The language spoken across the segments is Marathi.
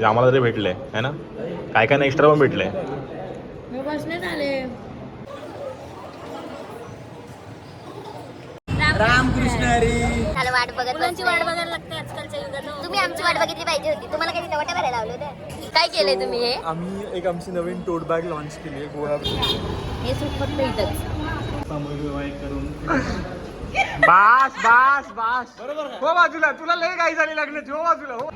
म्हणजे आम्हाला तरी भेटले है ना? काय काय नाही एक्स्ट्रा पण भेटले. मी बसण्यात आले. रामकृष्ण हरी. झालं वाट बघत मुलांची बसलोय. वाट बघायला लागते आजकालच्या युगात. तुम्ही आमची वाट बघितली पाहिजे होती. तुम्हाला काही नवट्या भरायला लावले होते काय केलंय तुम्ही हे? आम्ही एक आमची नवीन टोट बॅग लॉन्च केली आहे गोळा हे सूट फक्त इथंच. बास बास बास. हो बाजूला. तुला लय काही झाली लागण्याची हो बाजूला हो.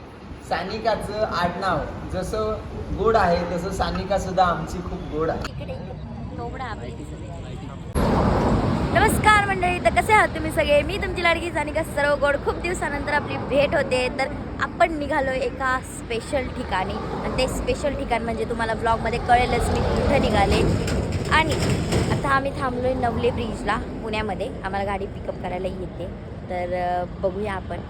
सानिकाचं आडनाव जसं गोड आहे तसं सानिका सुद्धा आमची खूप गोड आहे. नमस्कार मंडळी तर कसे आहात तुम्ही सगळे? मी तुमची लाडकी सानिका सर्व गोड खूप दिवसानंतर आपली भेट होते तर आपण निघालो एका स्पेशल ठिकाणी. आणि ते स्पेशल ठिकाण म्हणजे तुम्हाला ब्लॉगमध्ये कळेलच मी कुठं निघाले. आणि आता आम्ही थांबलो आहे नवले ब्रिजला पुण्यामध्ये. आम्हाला गाडी पिकअप करायला येते. तर बघूया आपण.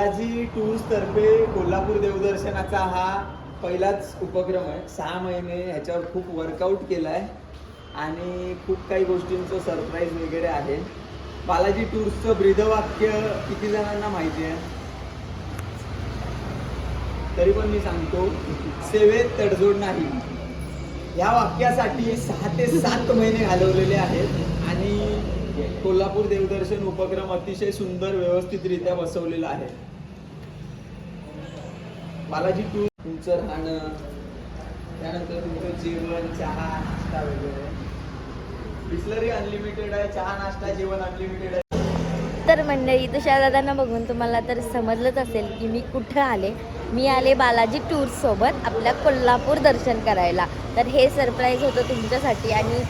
बालाजी टूर्स तर्फे कोल्हापूर देवदर्शनाचा हा पहिलाच उपक्रम आहे. सहा महिने ह्याच्यावर खूप वर्कआउट केला आहे आणि खूप काही गोष्टींचं सरप्राईज वगैरे आहे. बालाजी टूर्सचं ब्रीदवाक्य किती जणांना माहिती आहे? तरी पण मी सांगतो सेवेत तडजोड नाही. या वाक्यासाठी सहा ते सात महिने घालवलेले आहेत. कोल्हापूर देवदर्शन उपक्रम अतिशय सुंदर व्यवस्थितरित्या बसवलेला आहे. बालाजी टू तुमचं राहणं त्यानंतर तुमचं जेवण चहा नाश्ता वगैरे. बिस्लरी अनलिमिटेड आहे चहा नाश्ता जेवण अनलिमिटेड आहे. तर मंडळी तुषार दादांना बघून तुम्हाला तर समजलंच असेल की मी कुठं आले. मी आले बालाजी टूर्ससोबत आपल्या कोल्हापूर दर्शन करायला. तर हे सरप्राईज होतं तुमच्यासाठी आणि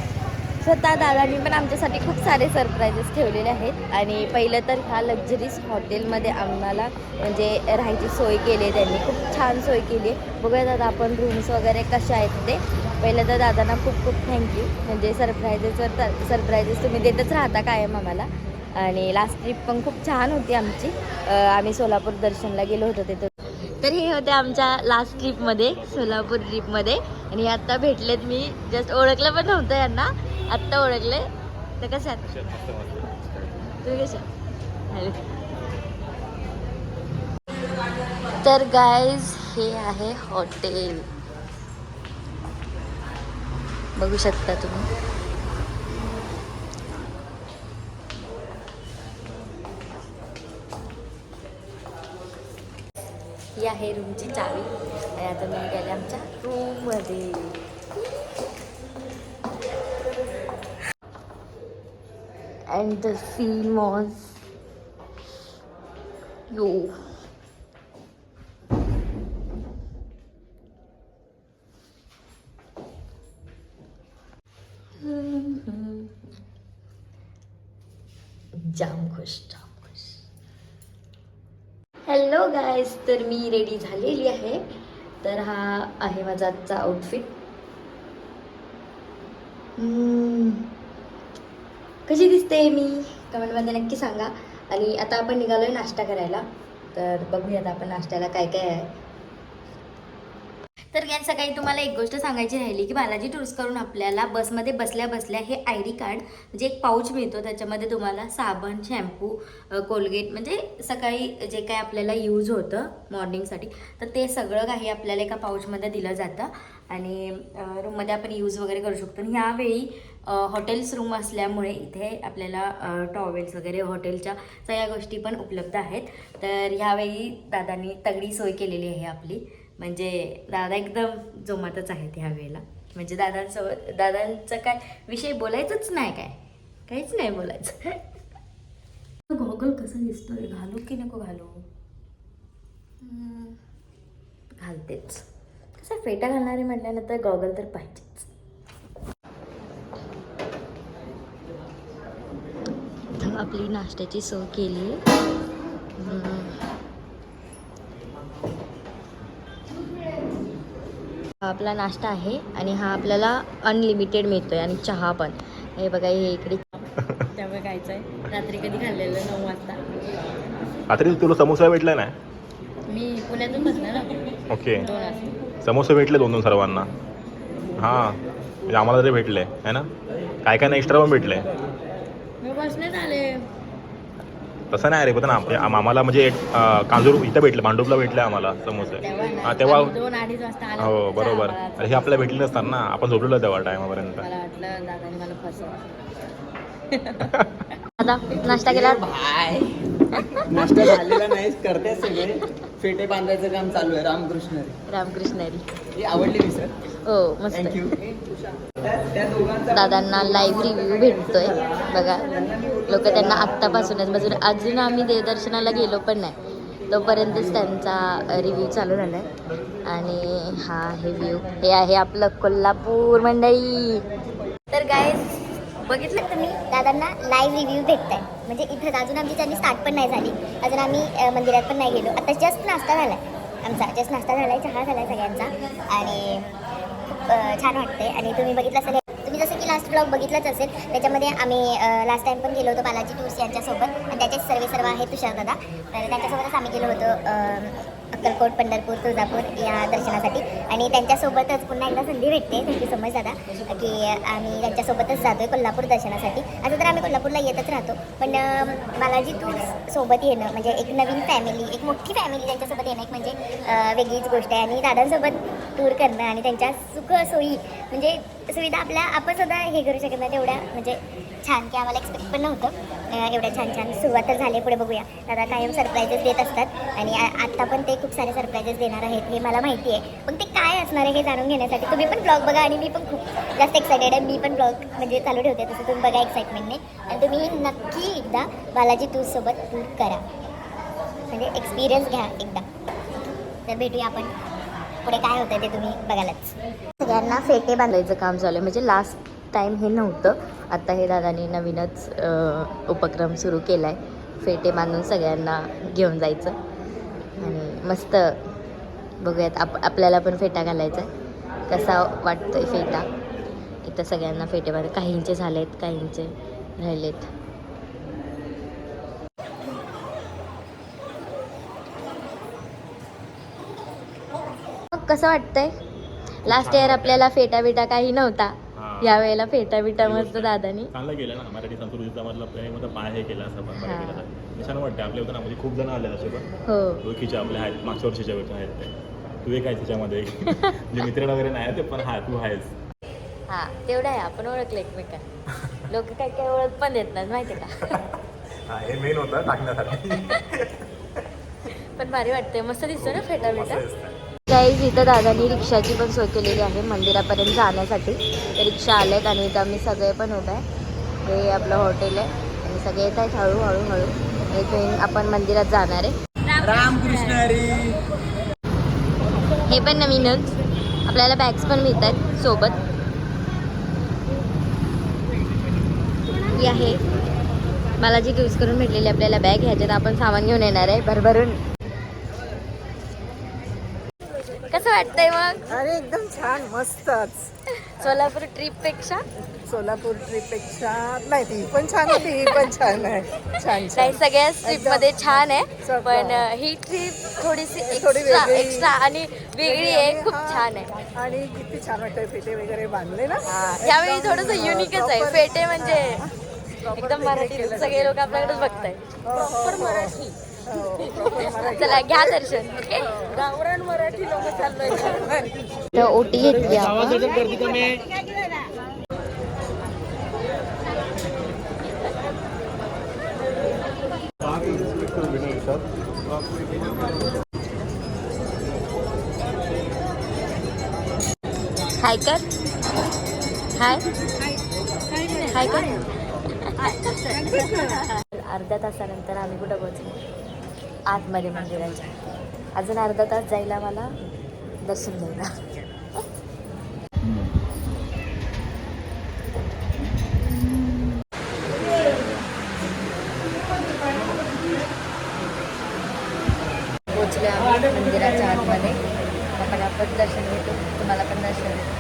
स्वतः दादांनी पण आमच्यासाठी खूप सारे सरप्राईजेस ठेवलेले आहेत. आणि पहिलं तर ह्या लक्झरीज हॉटेलमध्ये आम्हाला म्हणजे राहायची सोय केली आहे त्यांनी. खूप छान सोय केली आहे. बघूया दादा आपण रूम्स वगैरे कशा आहेत ते. पहिलं तर दादांना खूप खूप थँक्यू म्हणजे सरप्राईजेसवर सरप्राईजेस तुम्ही देतच राहता कायम आम्हाला. आणि लास्ट ट्रिप पण खूप छान होती आमची. आम्ही सोलापूर दर्शनला गेलो होतो तिथं. तर हे होते आमच्या लास्ट ट्रिपमध्ये सोलापूर ट्रिपमध्ये आणि आत्ता भेटलेत मी जस्ट ओळखलं पण नव्हतं यांना. आत्ता ओळखले? तर कसं आहे तुम्ही कशा हॅलो. तर गाईज हे आहे हॉटेल बघू शकता तुम्ही. ही आहे रूमची चावी. आणि आता मी गेले आमच्या रूममध्ये and the scene was yo जाम खुश जाम खुश हॅलो गायज तर मी रेडी झालेली आहे. तर हा आहे माझा आजचा आउटफिट कशी दिसते मी? कमेंटमध्ये नक्की सांगा. आणि आता आपण निघालो आहे नाश्ता करायला. तर बघूयात आपण नाश्त्याला काय काय आहे. तर या सकाळी तुम्हाला एक गोष्ट सांगायची राहिली की बालाजी टूर्स करून आपल्याला बसमध्ये बसल्या बसल्या हे आय डी कार्ड म्हणजे एक पाऊच मिळतो. त्याच्यामध्ये तुम्हाला साबण शॅम्पू कोलगेट म्हणजे सकाळी जे काय आपल्याला यूज होतं मॉर्निंगसाठी तर ते सगळं काही आपल्याला एका पाऊचमध्ये दिलं जातं. आणि रूममध्ये आपण यूज वगैरे करू शकतो. आणि ह्यावेळी हॉटेल्स रूम असल्यामुळे इथे आपल्याला टॉवेल्स वगैरे हॉटेलच्या सगळ्या गोष्टी पण उपलब्ध आहेत. तर ह्यावेळी दादांनी तगडी सोय केलेली आहे आपली. म्हणजे दादा एकदम जोमातच आहेत ह्या वेळेला म्हणजे दादांसोबत दादांचं काय विषय बोलायचंच नाही काय? काहीच नाही बोलायचं. गॉगल कसा दिसतोय? घालू की नको घालू? घालतेच. कसं फेटा घालणारे म्हटल्यानंतर गॉगल तर पाहिजेच इथं आपली नाश्त्याची सोय केली. हा आपला नाश्ता आहे आणि हा आपल्याला अनलिमिटेड मिळतोय आणि चहा पण. हे बघा हे इकडे. त्यामुळे खायचं आहे रात्री कधी खाल्लेलं? नऊ वाजता. रात्री तुला समोसा भेटला नाही? मी पुण्यातून ना. ओके. समोसे भेटले दोन दोन सर्वांना. हां म्हणजे आम्हाला तरी भेटले है ना? काय काय नाही एक्स्ट्रा पण भेटले मी बसण्यात आले तसं नाही रे पण आम- आम- आम्हाला म्हणजे एक, कांजूर इथं भेटलं भांडूपला भेटले आम्हाला समोसे. हा तेव्हा हो बरोबर. अरे हे आपल्याला भेटले नसतात ना आपण झोपलेलो तेव्हा टायमापर्यंत आता नाश्ता केला. भाय नाश्ता झालेला नाही करते सगळे. फेटे बांधायचं काम चालू आहे रामकृष्ण हरी. रामकृष्ण हरी. ही आवडली मी सर हो मस्त. थँक्यू दादांना लाईव्ह रिव्ह्यू भेटतोय. बघा लोक त्यांना आत्तापासूनच म्हणजे अजून आम्ही देवदर्शनाला गेलो पण नाही. तोपर्यंतच त्यांचा रिव्ह्यू चालू झाला आहे आणि हा आहे व्ह्यू हे आहे आपलं कोल्हापूर मंडळी. तर काय बघितलं तुम्ही दादांना लाईव्ह रिव्ह्यू भेटत आहे म्हणजे इथं अजून आमची त्यांनी स्टार्ट पण नाही झाली. अजून आम्ही मंदिरात पण नाही गेलो. आता जस्ट नाश्ता आहे आमचा जस्ट नाश्ता झाला आहे चहा झाला आहे सगळ्यांचा. आणि खूप छान वाटते आणि तुम्ही बघितलं असेल तुम्ही जसं की लास्ट ब्लॉग बघितलंच असेल त्याच्यामध्ये आम्ही लास्ट टाइम पण गेलो होतो बालाजी टूर्स यांच्यासोबत. आणि त्याचेच सर्वे सर्व आहे तुषार दादा. तर त्यांच्यासोबतच आम्ही गेलो होतो अक्कलकोट पंढरपूर तुळजापूर या दर्शनासाठी. आणि त्यांच्यासोबतच पुन्हा एकदा संधी भेटते. थँक्यू सो मच दादा. की आम्ही त्यांच्यासोबतच जातोय कोल्हापूर दर्शनासाठी. असं तर आम्ही कोल्हापूरला येतच राहतो. पण मला बालाजी तू सोबत येणं म्हणजे एक नवीन फॅमिली एक मोठी फॅमिली त्यांच्यासोबत येणं एक म्हणजे वेगळीच गोष्ट आहे. आणि दादांसोबत दूर करणं आणि त्यांच्या सुख सोयी म्हणजे सुविधा आपल्या आपण सुद्धा हे करू शकत नाही तेवढ्या म्हणजे छान की आम्हाला एक्सपेक्ट पण नव्हतं. एवढ्या छान छान सुरुवात तर झाली पुढे बघूया. दादा कायम सरप्राईजेस देत असतात आणि आत्ता पण ते खूप सारे सरप्राईजेस देणार आहेत हे मला माहिती आहे. पण ते काय असणार आहे हे जाणून घेण्यासाठी? तुम्ही पण ब्लॉग बघा आणि मी पण खूप जास्त एक्सायटेड आहे. मी पण ब्लॉग म्हणजे चालू ठेवते तसं तुम्ही बघा एक्साइटमेंटने आणि तुम्ही नक्की एकदा बालाजी टूरसोबत टूर करा. म्हणजे एक्सपिरियन्स घ्या एकदा. तर भेटूया आपण. पुढे काय होतं ते तुम्ही बघायलाच. सगळ्यांना फेटे बांधायचं काम चालू आहे. म्हणजे लास्ट टाईम हे नव्हतं. आता हे दादानी नवीनच उपक्रम सुरू केला आहे फेटे बांधून सगळ्यांना घेऊन जायचं. आणि मस्त बघूयात आप आपल्याला पण फेटा घालायचा कसा वाटतोय फेटा? इथं सगळ्यांना फेटे बांध काहींचे झालेत काहींचे राहिलेत. कसं वाटतंय? लास्ट इयर आपल्याला फेटा बिटा काही नव्हता. हा. यावेळेला फेटा बिटा मस्त दादानी. चांगलं केलं ना मराठी संस्कृतीचा मधला प्रेम होता पाय हे केला असं पण. बरं केलं तर. छान वाटतं आपल्या होतं ना म्हणजे खूप जण आले असे पण. हो. ओळखीचे आपले आहेत मागच्या वर्षीच्या आहेत ते. तू एक आहे त्याच्यामध्ये. म्हणजे मित्र वगैरे नाही ते पण हा तू आहेस. हा तेवढं आहे आपण ओळखलं एकमेकांना. लोक काय काय ओळख पण देत नाहीत माहिती का? हा हे मेन होतं टाकण्यासाठी. पण भारी वाटतंय मस्त दिसतो ना फेटा बिटा. गाईज इथं दादानी रिक्षाची पण सोय केलेली आहे मंदिरापर्यंत जाण्यासाठी. रिक्षा आल्यात आणि इथं आम्ही सगळे पण उभे आहे. हे आपलं हॉटेल आहे. आणि सगळे येत आहेत हळूहळू हळू. इथून आपण मंदिरात जाणार आहे. रामकृष्ण हे पण नवीनच आपल्याला बॅग्स पण मिळत आहेत सोबत. ही आहे. बालाजी यूज करून भेटलेली आपल्याला बॅग ह्याच्यात आपण सामान घेऊन येणार आहे. भरभरून कसं वाटतंय मग? अरे एकदम छान मस्तच. सोलापूर ट्रिपपेक्षा? सोलापूर ट्रिपपेक्षा नाही ती पण छान होती ही पण छान आहे. छान छान. सगळ्याच ट्रिपमध्ये छान आहे सगळं. पण अं, ही ट्रिप थोडीशी थोडी एक्स्ट्रा वेगळी. एक्स्ट्रा आणि वेगळी आहे खूप छान आहे. आणि किती छान वाटतं फेटे वगैरे बांधले ना. यावेळी एकदम, थोडस युनिकच आहे. proper- फेटे म्हणजे proper एकदम मराठी केले सगळे लोक आपल्याकडेच बघताय हो, हो, हो. हो, मराठी. चला घ्या दर्शन. गावरान मराठी लोक चाललोय ओटी घेतली हाय कर. हाय. हाय कर. अर्ध्या तासानंतर आम्ही कुठं पोहोचलो आतमध्ये मंदिराच्या. अजून अर्धा तास जायला मला दर्शन घ्यायला पोचले मंदिराच्या आतमध्ये. आपण आपण दर्शन घेतो. तुम्हाला पण दर्शन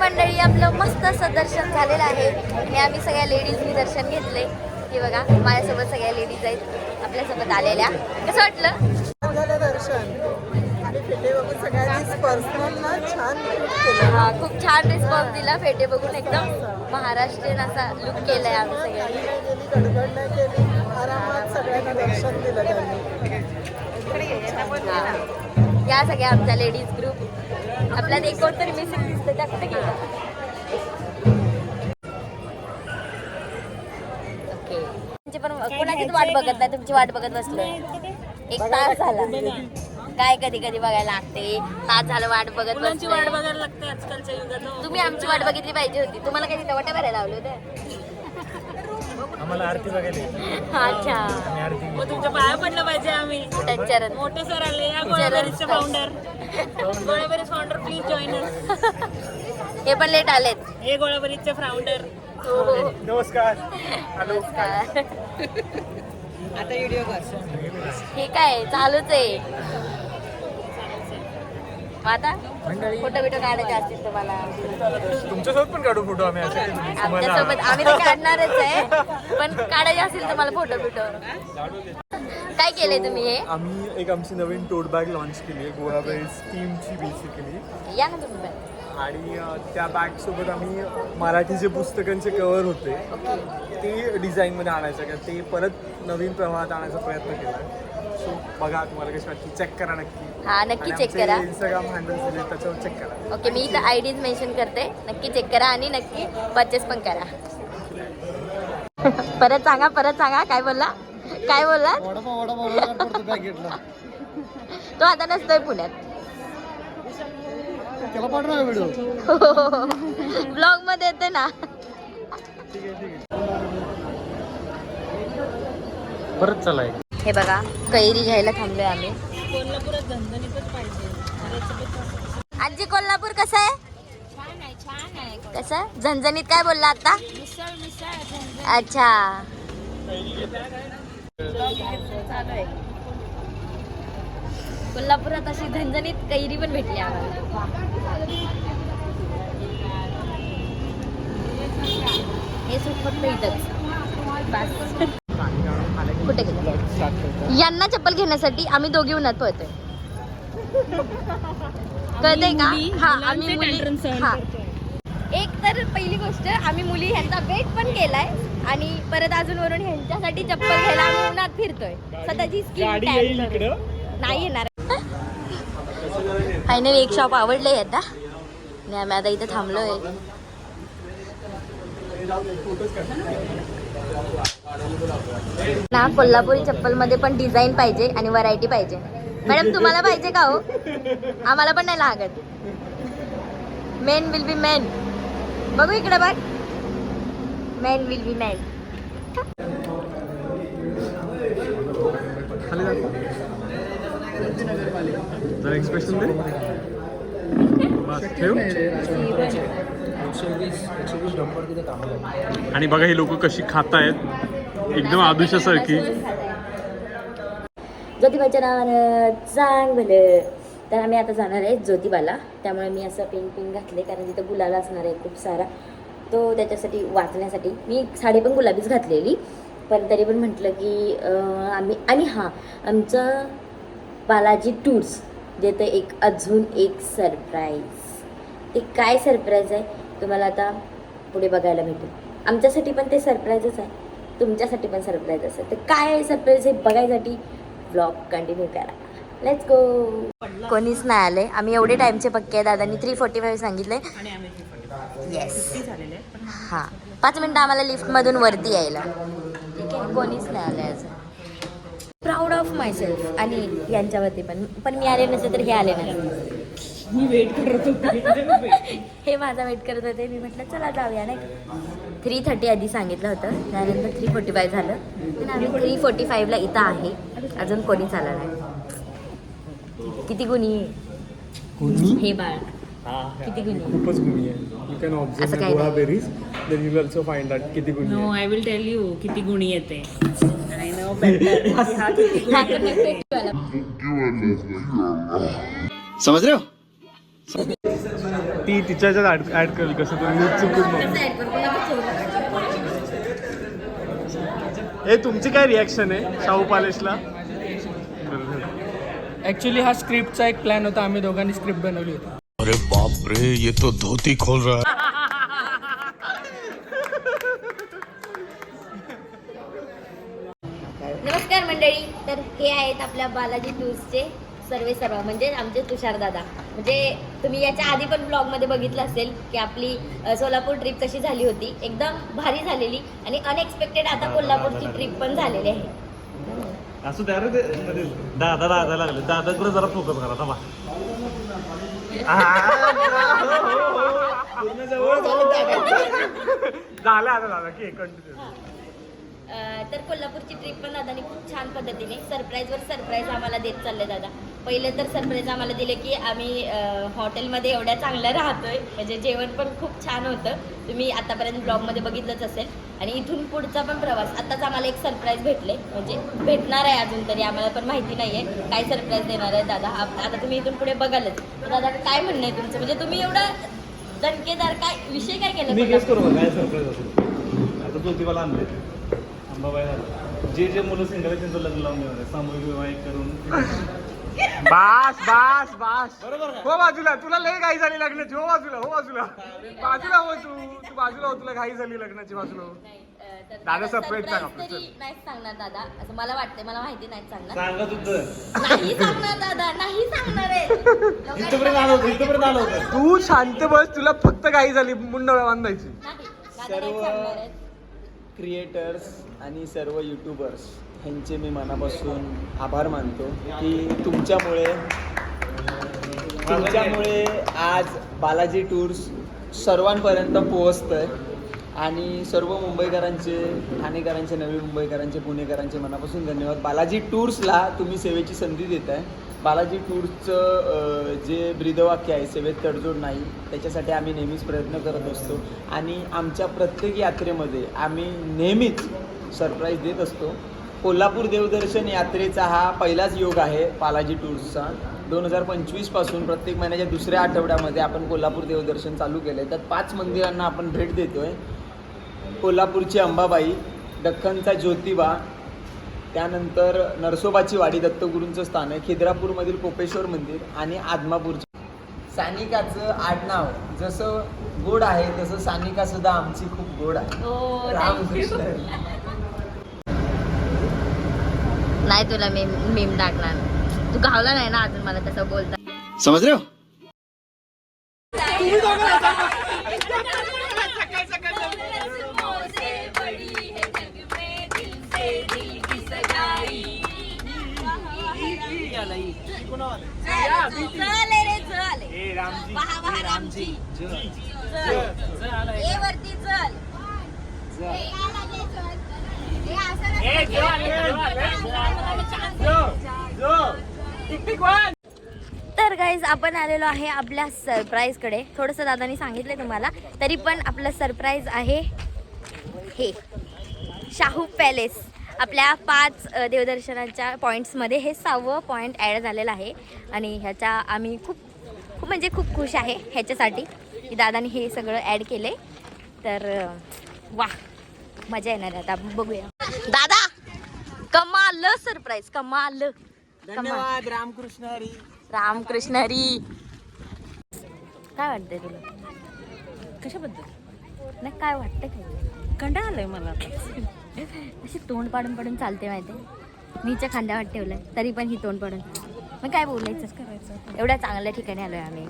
मंडळी आपलं मस्त असं दर्शन झालेलं आहे. आणि आम्ही सगळ्या लेडीजनी दर्शन घेतले हे बघा माझ्यासोबत सगळ्या लेडीज आहेत आपल्यासोबत आलेल्या. कसं वाटलं? झालं दर्शन. हा खूप छान रिस्पॉन्स दिला फेटे बघून एकदम महाराष्ट्रीयन असा लुक केलाय आम्ही सगळ्यांनी गेली. या सगळ्या आमच्या लेडीज ग्रुप आपल्यात एक कोणतरी मिसिंग दिसतं त्या कुठे गेल्या तुमची पण कोणाचीच वाट बघत नाही तुमची वाट बघत बसलोय. एक तास झाला. काय कधी कधी बघायला लागते. तास झालं वाट बघत मुलांची बसलोय. वाट बघायला लागते आजकालच्या युगात. तुम्ही आमची वाट बघितली पाहिजे होती. तुम्हाला काही तिथं वाट्या भरायला लावले होते आम्हाला आरती बघायला अच्छा. आरती मग तुमच्या पाया पडलं पाहिजे आम्ही. टचरन मोठे सर आले. या गोळाबारीचे फाउंडर प्लीज जॉईन हे पण लेट आलेत. हे गोळाबारीचे फाउंडर नमस्कार. हॅलो. आता व्हिडिओ हे काय चालूच आहे. मग आता फोटो बिटो काढायचे असतील तुम्हाला. तुमच्यासोबत पण काढू फोटो आम्ही असे. तुम्हाला आमच्यासोबत आम्ही तर काढणारच आहे पण काढायचे असतील तुम्हाला फोटो बिटो. काय केलंय तुम्ही हे? आम्ही एक आमची नवीन टोट बॅग लॉन्च केली आहे गोवाबेज टीमची बेसिकली या ना तुम्ही पण. आणि त्या बॅगसोबत आम्ही मराठी जे पुस्तकांचे कवर होते ते डिझाईनमध्ये आणायचं. का ते परत नवीन प्रवाहात आणायचा प्रयत्न केला. सो बघा तुम्हाला कशी वाटते चेक करा नक्की. हा नक्की चेक करा. इंस्टाग्राम हँडल्स दिले त्याच्यावर चेक करा. ओके मी इथं आय डीज मेन्शन करते. नक्की चेक करा आणि नक्की परचेस पण करा. परत सांगा परत सांगा. काय बोलला? काय बोलला? तो आता नसतोय पुण्यात. ब्लॉग मध्ये येते ना. परत चलाय. हे बघा कैरी घ्यायला थांबलोय आम्ही. कोल्हापुरात झणझणीतच पाहिजे आजी कोल्हापूर कसं आहे? छान आहे? छान आहे कसं झणझणीत काय बोलला आता? मिसळ मिसळ अच्छा. चालू आहे कोल्हापुरात अशी झणझणीत कैरी पण भेटली आम्हाला. हे इथंच. कुठे गेलं यांना चप्पल घेण्यासाठी आम्ही दोघी उन्हात पळतोय. कळतंय का? हा आम्ही मुली. हा. एक तर पहिली गोष्ट आम्ही मुली ह्यांचा वेट पण केलाय आणि परत अजून वरून ह्यांच्यासाठी चप्पल घ्यायला आम्ही उन्हात फिरतोय. स्वतःची स्किन नाही येणार फायनली एक शॉप आवडलं आहे आता. आणि आम्ही आता इथे थांबलोय. ना कोल्हापुरी चप्पलमध्ये पण डिझाईन पाहिजे आणि व्हरायटी पाहिजे. मॅडम तुम्हाला पाहिजे का हो? आम्हाला पण नाही लागत. मेन विल बी मेन बघू इकडे बघ. मेन विल बी मेन खाली जरा एक्सप्रेशन दे. ठेव? आणि बघा ही लोक कशी खात आहेत एकदम आदुशासारखी. ज्योतिबाच्या नावानं चांग भलं. तर आम्ही आता जाणार आहे ज्योतिबाला. त्यामुळे मी असं पिंक पिंक घातले कारण तिथं गुलाल असणार आहे खूप सारा. तो त्याच्यासाठी वाचण्यासाठी. मी साडी पण गुलाबीच घातलेली. पण तरी पण म्हटलं की आम्ही आणि हां आमचं बालाजी टूर्स देतं एक अजून एक सरप्राईज ते काय सरप्राईज आहे? तुम्हाला आता पुढे बघायला भेटेल. आमच्यासाठी पण ते सरप्राईजच आहे. तुमच्यासाठी पण सरप्राईज असेल. तर काय आहे सरप्राईज हे बघायसाठी ब्लॉग कंटिन्यू करा. लेट्स गो कोणीच नाही आले आम्ही एवढे टाइमचे पक्के आहे. दादांनी थ्री फोर्टी फाईव्ह सांगितले आणि आम्ही येस झालेले आहे पण हां. पाच मिनटं आम्हाला लिफ्टमधून वरती यायला. ठीक आहे. कोणीच नाही आलं अजून. प्राऊड ऑफ माय सेल्फ आणि यांच्यावरती पण. पण मी आले नसते तर हे आले नसते मी वेट करत होते. हे माझा वेट करत होते. मी म्हटलं चला जाऊया नाही थ्री थर्टी आधी सांगितलं होतं. त्यानंतर थ्री फोर्टी फाईव्ह झालं. पण आम्ही थ्री फोर्टी फाईव्हला इथं आहे. अजून कोणीच आलं नाही. किती गुणी? हे बाळ. किती गुणी? आहे? खूपच गुणी आहे. यू कॅन असं ऑब्झर्व काही नाही. बेरीज then you also find out किती गुणी no I will tell you किती गुणी येते. नो बेटर हा किती हा. समज रे हो? ती तिच्या ह्याच्यात ऍड ऍड करेल कसं तुम्ही चुकून कसं? हे तुमची काय रिॲक्शन आहे शाहू पॅलेसला ऍक्च्युली हा स्क्रिप्टचा एक प्लॅन होता आम्ही दोघांनी स्क्रिप्ट बनवली होती अरे बाप रे ये तो धोती खोल रहा है नमस्कार मंडळी तर हे आहेत आपल्या बालाजी टूर्सचे सर्वे सर्व. म्हणजे आमचे तुषार दादा. म्हणजे तुम्ही याच्या आधी पण ब्लॉगमध्ये बघितलं असेल की आपली सोलापूर ट्रिप कशी झाली होती. एकदम भारी झालेली आणि अनएक्सपेक्टेड आता कोल्हापूरची ट्रिप पण झालेली आहे. असं त्या रे दादा दादा लागले. दादा बरं जरा फोकस करा थांबा. पूर्ण जवळ झालं झालं आता झालं. की कंटिन्यू तर कोल्हापूरची ट्रिप पण दादानी खूप छान पद्धतीने सरप्राईजवर सरप्राईज आम्हाला देत चालले दादा. पहिले तर सरप्राईज आम्हाला दिले की आम्ही हॉटेलमध्ये एवढ्या चांगलं राहतोय. म्हणजे जेवण पण खूप छान होतं. तुम्ही आतापर्यंत ब्लॉगमध्ये बघितलंच असेल. आणि इथून पुढचा पण प्रवास. आताच आम्हाला एक सरप्राईज भेटले. म्हणजे भेटणार आहे अजून तरी आम्हाला पण माहिती नाही आहे काय सरप्राईज देणार आहे दादा? आता तुम्ही इथून पुढे बघालच. दादा काय म्हणणं आहे तुमचं? म्हणजे तुम्ही एवढा दणकेदार काय विषय काय केला मी कोल्हापूर? गेस करू का? काय सरप्राईज असेल? आता ज्योतिबाला आणले. जे जे मुलं सिंगल आहेत त्यांचं लग्न लावून देणार आहे. सामूहिक विवाह एक करून बास बास बास. बरोबर का? हो बाजूला तुला लय घाई झाली लग्नाची. हो बाजूला हो बाजूला. बाजूला हो तू. तू बाजूला हो तुला घाई झाली लग्नाची बाजूला हो. नाही, दादा सांग आपलं, नाहीच सांगणार दादा. असं मला वाटतंय मला माहिती नाही सांगणार. सांगा तुझं नाही सांगणार दादा नाही सांगणार आहे. इथपर्यंत आलं होतं इथपर्यंत आलं होतं. तू शांत बस तुला फक्त घाई झाली मुंड बांधायची. नाही दादा नाही सर्व सांगणार. क्रिएटर्स आणि सर्व यूट्यूबर्स ह्यांचे मी मनापासून आभार मानतो की तुमच्यामुळे तुमच्यामुळे आज बालाजी टूर्स सर्वांपर्यंत पोहोचतंय आणि सर्व मुंबईकरांचे ठाणेकरांचे नवी मुंबईकरांचे पुणेकरांचे मनापासून धन्यवाद. बालाजी टूर्सला तुम्ही सेवेची संधी देत आहे बालाजी टूर्सचं जे ब्रीदवाक्य आहे सेवेत तडजोड नाही त्याच्यासाठी आम्ही नेहमीच प्रयत्न करत असतो. आणि आमच्या प्रत्येक यात्रेमध्ये आम्ही नेहमीच सरप्राईज देत असतो. कोल्हापूर देवदर्शन यात्रेचा हा पहिलाच योग आहे बालाजी टूर्सचा. दोन हजार पंचवीसपासून प्रत्येक महिन्याच्या दुसऱ्या आठवड्यामध्ये आपण कोल्हापूर देवदर्शन चालू केलं आहे त्यात पाच मंदिरांना आपण भेट देतो आहे कोल्हापूरची अंबाबाई दख्खनचा ज्योतिबा त्यानंतर नरसोबाची वाडी दत्तगुरूंचं स्थान आहे खिद्रापूरमधील कोपेश्वर मंदिर आणि आदमापूरचे सानिकाचं आडनाव जसं गोड आहे तसं सानिका सुद्धा आमची खूप गोड आहे. हो. रामकृष्ण. नाही तुला मी मीम टाकणार. तू गावला नाही ना अजून मला तसं बोलता? तर गाईज आपण आलेलो आहे आपल्या सरप्राईजकडे थोडंसं दादानी सांगितलं तुम्हाला तरी पण आपलं सरप्राईज आहे हे. शाहू पॅलेस आपल्या पाच देवदर्शनाच्या पॉईंट्समध्ये हे सहावं पॉईंट ॲड झालेलं आहे. आणि ह्याच्या आम्ही खूप खूप म्हणजे खूप खुश आहे ह्याच्यासाठी की दादानी हे सगळं ॲड केलं तर वा मजा येणार आहे आता. बघूया. दादा कमाल सरप्राईज कमाल. कमाल धन्यवाद रामकृष्ण हरी. रामकृष्ण हरी. काय वाटतंय तुला? कशाबद्दल? नाही काय वाटतं काय? कंटाळा आलोय मला अशी तोंड पाडून पाडून चालते माहिती मीच्या खांद्यावर ठेवलंय तरी पण ही तोंड पाडून. मग काय बोलायचंच करायचं एवढ्या चांगल्या ठिकाणी आलोय आम्ही.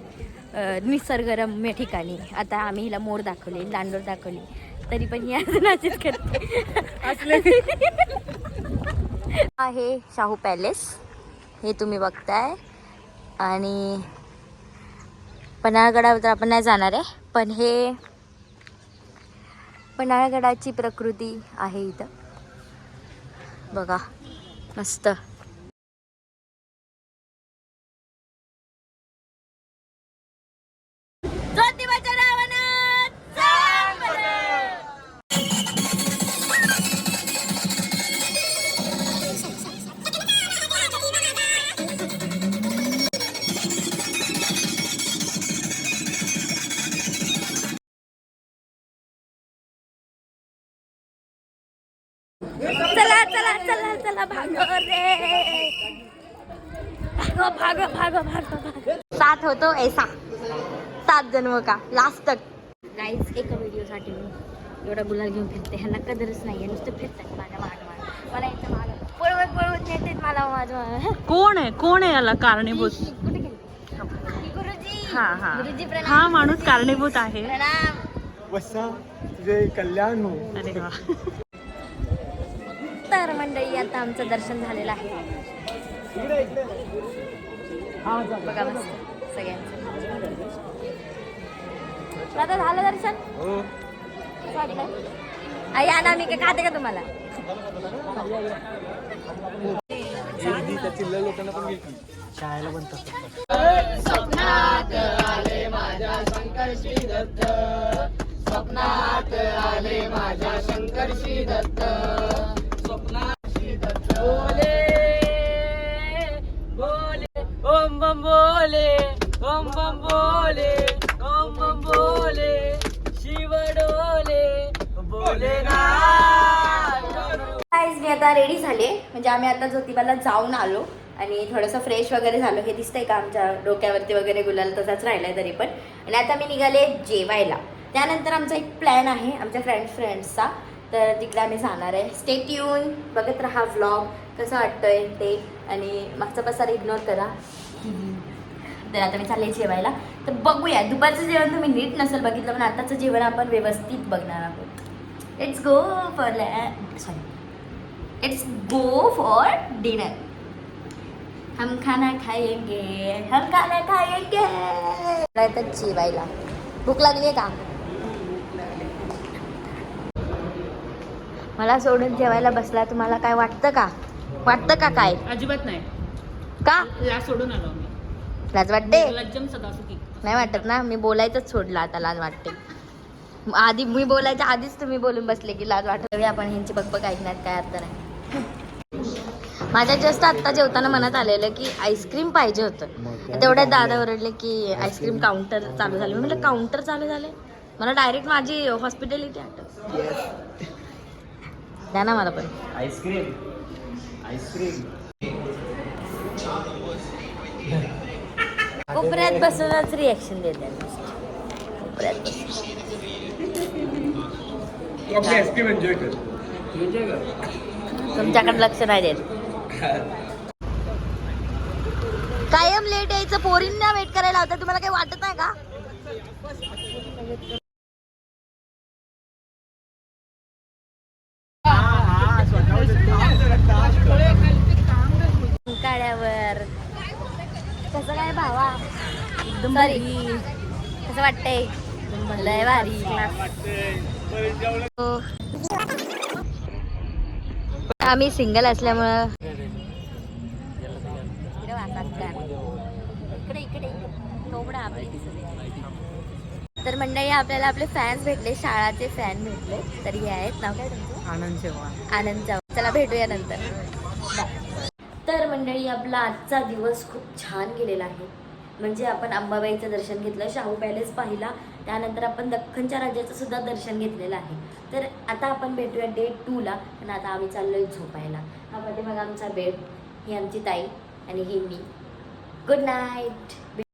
अं, निसर्गरम्य ठिकाणी. आता आम्ही हिला मोर दाखवले लांडोर दाखवली. तरी पण ही अशीच करते. आहे शाहू पॅलेस. हे तुम्ही बघताय. आणि पन्हाळगडावर तर आपण नाही जाणार आहे. पण हे पन्हाळगडाची प्रकृती आहे इथं. बघा मस्त. होतो ऐसा सात जन्म का लास्ट तक काहीच एका व्हिडिओसाठी मी एवढा गुलाल घेऊन फिरते. ह्यांना कदरच नाही आहे नुसतं फिरतात माझ्या माग माग. मला याचं माग पळवा मला माझं कोण आहे? कोण आहे याला कारणीभूत? कुठे गेली? गुरुजी. हा हा. गुरुजी प्रणाम. हा माणूस कारणीभूत आहे. प्रणाम. वसा तुझे कल्याण हो. अरे वा. तर मंडळी आता आमचं दर्शन झालेलं आहे. बघा मस्त. सगळ्यांचं. आता झालं दर्शन? वाटलं आई आणा मी काय खाते का तुम्हाला? लोकांना पण घेतली शाळेला बनतात ओम बम बोले. ओम बम बोले ओम बम बोले शिव डोले बोले गाईज मी आता रेडी झाले. म्हणजे आम्ही आता ज्योतिबाला जाऊन आलो आणि थोडंसं फ्रेश वगैरे झालो. हे दिसतंय का आमच्या डोक्यावरती वगैरे गुलाल तसाच राहिलाय तरी पण. आणि आता मी निघाले जेवायला. त्यानंतर आमचा एक प्लॅन आहे आमच्या फ्रेंड्स फ्रेंड्सचा तर तिकडे आम्ही जाणार आहे. स्टेट येऊन बघत राहा व्लॉग कसं वाटतंय ते? आणि मागचा पसार इग्नोर करा. तर आता मी चालले जेवायला. तर बघूया दुपारचं जेवण तुम्ही नीट नसेल बघितलं पण आताचं जेवण आपण व्यवस्थित बघणार आहोत. It's go for sorry it's go for dinner हम खाना खाएंगे हम खाना खाएंगे. तर जेवायला. भूक लागली आहे का? मला सोडून जेवायला बसला तुम्हाला काय वाटतं का? वाटतं का काय? अजिबात नाही. का? सोडून आलो. लाज वाटते? नाही वाटत ना? मी बोलायचंच सोडलं आता लाज वाटते. आधी मी बोलायच्या आधीच तुम्ही बोलून बसले की लाज वाटत आपण ह्यांची बकबक ऐकण्यात काय अर्थ नाही. माझ्या जस्ट आत्ता जेवताना मनात आलेलं की आईस्क्रीम पाहिजे होतं. तेवढ्यात दादा ओरडले की आईस्क्रीम काउंटर चालू झाले. म्हटलं काउंटर चालू झाले मला डायरेक्ट माझी हॉस्पिटॅलिटी आठवत. द्या ना मला पण. Ice cream. Ice cream. कोपऱ्यात बसूनच रिॲक्शन देते कोपऱ्यात बसून तू आपली आईस्क्रीम एन्जॉय कर. तुमच्याकडे लक्ष नाही देत. कायम लेट यायचं पोरींना वेट करायला होतं तुम्हाला काही वाटत नाही का काड्यावर कसं काय भावा एकदम भारी कसं वाटतंय? लय भारी. हो. आम्ही सिंगल असल्यामुळं इकडे? इकडे. तर मंडळी आपल्याला आपले फॅन्स भेटले. शाळाचे फॅन भेटले. तर हे आहेत. नाव काय तुमचं? आनंद चव्हाण. आनंद जाऊ चला भेटूया नंतर. तर मंडळी आपला आजचा दिवस खूप छान गेलेला आहे. म्हणजे आपण अंबाबाईचं दर्शन घेतलं शाहू पॅलेस पाहिला त्यानंतर आपण दख्खनच्या राज्याचं सुद्धा दर्शन घेतलेलं आहे. तर आता आपण भेटूया डे टूला पण आता आम्ही चाललोय झोपायला. हा पाठीमाग आमचा बेड ही आमची ताई आणि ही मी. Good night